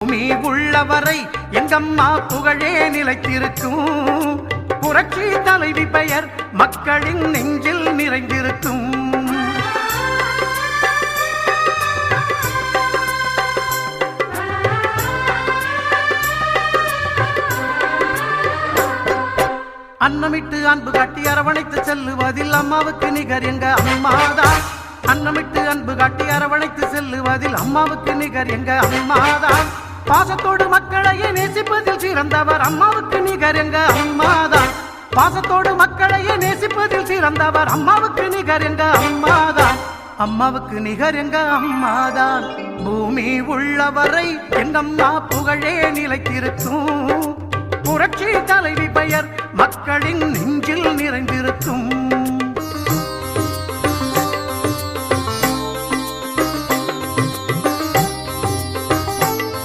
பூமி உள்ளவரை எங்கம்மா புகழே நிலைத்திருக்கும். புரட்சி தலைவி பெயர் மக்களின் நெஞ்சில் நிறைந்திருக்கும். அன்னமிட்டு அன்பு காட்டி அரவணைத்து செல்லுவதில் அம்மாவுக்கு நிகர் எங்க அம்மாதான். அன்னமிட்டு அன்பு காட்டி அரவணைத்து செல்லுவதில் அம்மாவுக்கு நிகர் எங்க அம்மாதான். பாசத்தோடு மக்களையே நேசிப்பதில் சிறந்தவர் அம்மாவுக்கு நிகர் எங்க அம்மாதான் பாசத்தோடு மக்களையே நேசிப்பதில் சிறந்தவர் அம்மாவுக்கு நிகர் எங்க அம்மாதான் அம்மாவுக்கு நிகர் எங்க அம்மாதான் பூமி உள்ளவரை எங்கம்மா புகழே நிலைத்திருக்கும். புரட்சி தலைவி பெயர் மக்களின் நெஞ்சில்